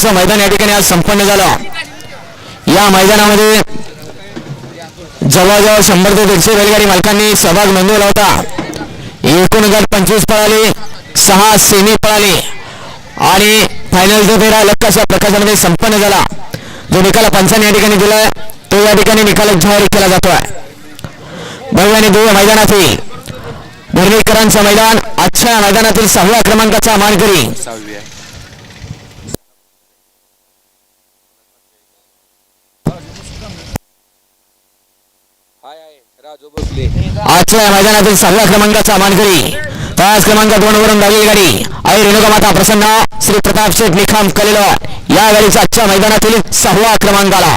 क्रमांकाचं मैदान या ठिकाणी आज संपन्न झालं. या मैदानामध्ये जवळजवळ शंभर ते दीडशे बैलगाडी मालकांनी सहभाग नोंदवला होता. एकूण गट पंचवीस पळाले सहा सेमी पळाले आणि फायनलचा फेरा लक्ष अशा प्रकाशामध्ये संपन्न झाला. जो निकाल पंचाने या ठिकाणी दिलाय तो या ठिकाणी निकाल जाहीर केला जातोय. भव्य आणि दिव्य मैदानातील निर्णयकरांचं मैदान आजच्या मैदानातील सहाव्या क्रमांकाचा मानकरी. आजच्या या मैदानातील सहाव्या क्रमांकाचा मानकरी त्याच क्रमांक दोन वरून धावलेली गाडी. आई रेणुका माता प्रसन्न श्री प्रताप शेठ निखाम कलेलो. या गाडीचा आजच्या मैदानातील सहावा क्रमांकाला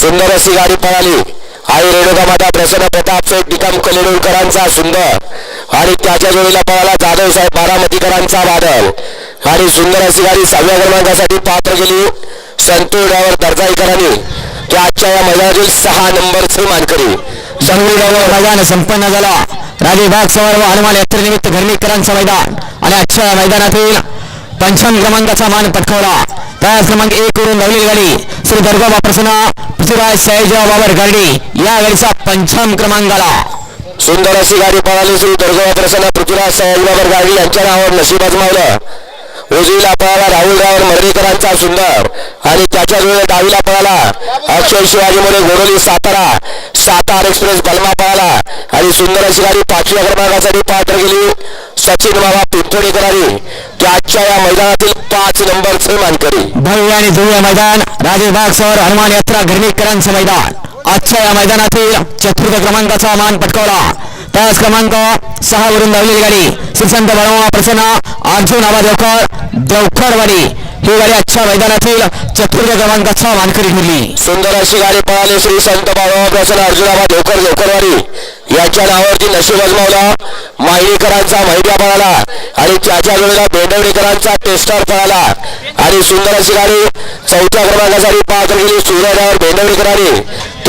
सुंदर अशी गाडी पळाली. आई रेणुका माता प्रसन्न प्रताप शेठ निकम कलेडूरकरांचा सुंदर. आणि त्याच्या जोडीला पळाला जाधव साहेब बारामतीकरांचा बादल आणि सुंदर अशी गाडी सहाव्या क्रमांकासाठी पात्र गेली संतोष ड्रायव्हर दर्जाईकरांनी. ते आजच्या या मैदानातील सहा नंबरचे मानकरी. संगली मैदान संपन्न झाला. राजे बाग सवार व हनुमान यात्रेनिमित्त घरमीकरांचं मैदान आणि आजच्या या मैदानातील पंचम क्रमांकाचा मान पटकावला. त्याच क्रमांक एक वरून धावलेली गाडी श्री दर्गाबा प्रसन्न पृथ्वीराज सयाजीराव बाबर गाडी या गाडीचा पंचम क्रमांकाला सुंदर अशी गाडी पळाली श्री दुर्गा प्रसन्न पृथ्वीराज सयाजीबाबर गाडी यांच्या नावावर नशीब आजमावलं. उजवीला पळाला राहुल ड्रायव्हर मर्देकरांचा सुंदर. आणि त्याच्या जोडीला डावीला पळाला अक्षय शिवाजी मध्ये गोरोली सातारा. सातारा एक्सप्रेस बलमा पळाला. आणि सुंदर अशी गाडी पाचव्या क्रमांकासाठी पात्र गेली. सचिन बाबा पिंपळेकरांनी तो आजच्या या मैदानातील पाच नंबरचे मानकरी भव्य आणि जुव्य मैदान राजे बाग हनुमान यात्रा घरणीकरांचं मैदान. आजच्या या मैदानातील चतुर्थ क्रमांकाचा मान पटकावला. त्याच क्रमांक सहा वरून धावलेली गाडी. श्रीसंत बळवा प्रसन्न अर्जुन आबा देवकर ही गाडी आजच्या मैदानातील चतुर्थ क्रमांकाचा मानकरी ठरली. सुंदर अशी गाडी पळाली श्री संत बाबा प्रसन्न अर्जुनाबा देवकर धोकरवाडी. याच्या नावावरती नशीब अजमावला. माहिलीकरांचा महिला पळाला आणि त्याच्या वेळेला बेंडवडेकरांचा टेस्टर पळाला. आणि सुंदर अशी गाडी चौथ्या क्रमांकासाठी पात्र गेली सूर्यरावर बेंडवडेकरांनी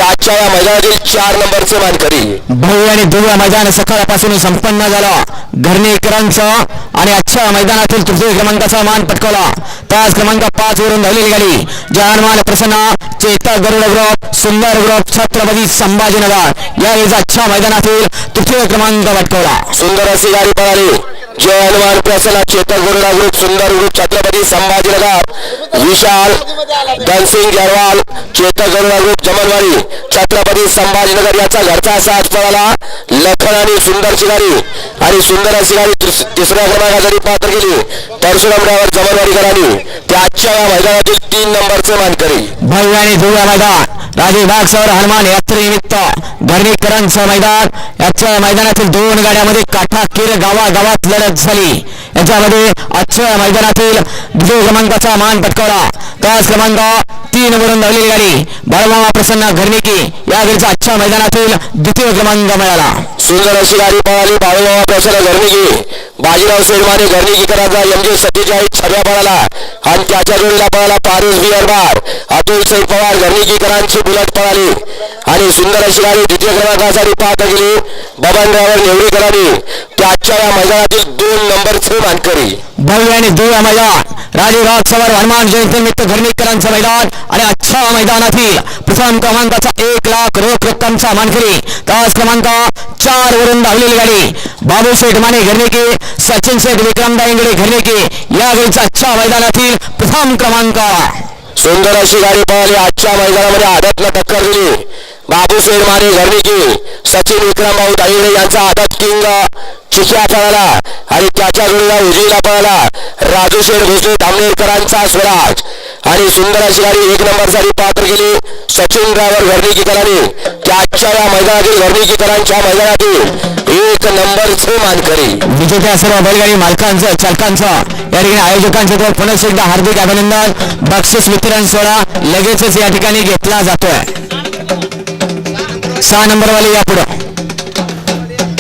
त्याच्या या मैदानातील चार नंबरचे मानकरी. भव्य आणि दिव्य मैदान सकाळपासून संपन्न झालं. घरणीकरांचं आणि आजच्या मैदानातील तृतीय क्रमांकाचा मान पटकावला. त्याच क्रमांक पाच वरून धावलेली गाडी. जहानमान प्रसन्न चेतक गरुड ग्रुप सुंदर ग्रुप छत्रपती संभाजीनगर. या वेळेचा आजच्या मैदानातील तृतीय क्रमांक पटकावला. सुंदर अशी गाडी पळाली. जय हनुमान प्रसन्न चेतक गुरुडा ग्रुप सुंदर ग्रुप छत्रपती संभाजीनगर. विशाल धनसिंग गरवाल चेतक गरुडा ग्रुप जमनवाडी छत्रपती संभाजीनगर याचा घरचा साथ पळाला. लखन आणि सुंदरची गाडी. आणि सुंदर अशी गाडी तिसऱ्या क्रमांकासाठी पात्र केली परशुरामरावर जमनवाडीकरांनी त्या आजच्या मैदानातील तीन नंबरचे मानकरी. भव्य आणि दिव्य मैदान बाग बागसवर हनुमान यात्रेनिमित्त घरणीकरांचं मैदान. याच्या मैदानातील दोन गाड्यामध्ये काठाकीर गावागावात लढत झाली. याच्यामध्ये आजच्या मैदानातील द्वितीय क्रमांकाचा मान पटकावला. त्याच क्रमांक तीन वरून धावलेली गाडी. बाळमामा प्रसन्न घरणिकी या गाडीचा आजच्या मैदानातील द्वितीय क्रमांक मिळाला. सुंदर अशी गाडी पळाली. बाळूबाबा प्रसन्न घरणिकी बाजीराव शेरमाने घरणिकीकरांचा एम जे सत्तेचाळीस छव्या पळाला. आणि त्याच्या जोडीला पळाला पारुस बिअरबार. अतुल सिंग पवार घरणिकीकरांची बुलट पळाली. आणि सुंदर अशी गाडी द्वितीय क्रमांकासाठी पाहता गेली बबन ड्रायव्हर नेवरीकरांनी त्याच्या या मैदानातील दोन नंबरचे मानकरी. भव्य आणि दिव्य मैदान. राज सवार हनुमान जयंतीनिमित्त घरणीकरांचं मैदान. आणि अच्छा मैदानातील प्रथम क्रमांकाचा एक लाख रोख रक्कमचा मानकरी. तास क्रमांक चार वरून धावलेली गाडी. बाबू शेठ माने घरणेके सचिन शेठ विक्रमदा इंगडे घरणेके या गाडीचा आजच्या मैदानातील प्रथम क्रमांक. सुंदर अशी गाडी पळाली. आजच्या मैदानामध्ये आदतला टक्कर दिली. बाबू शेठ माने घरणेके सचिन विक्रमभाऊ दाईंगडे यांचा आदत किंग. चिख्या पळाला आणि त्याच्या जोडीला उजवीला पळाला. राजू शेठ भोसले धामणेकरांचा स्वराज. आणि सुंदर अशी गाडी एक नंबरसाठी पात्र केली सचिन ड्रायव्हर घरणिकीकरांनी त्याच्या या मैदानातील घरणिकीकरांच्या मैदानातील एक नंबरचे मानकरी. विजेत्या सर्व बैलगाडी मालकांचं चालकांचं या ठिकाणी आयोजकांचं तर पुनश्च एकदा हार्दिक अभिनंदन. बक्षीस वितरण सोहळा लगेचच या ठिकाणी घेतला जातोय. सहा नंबरवाले या पुढे.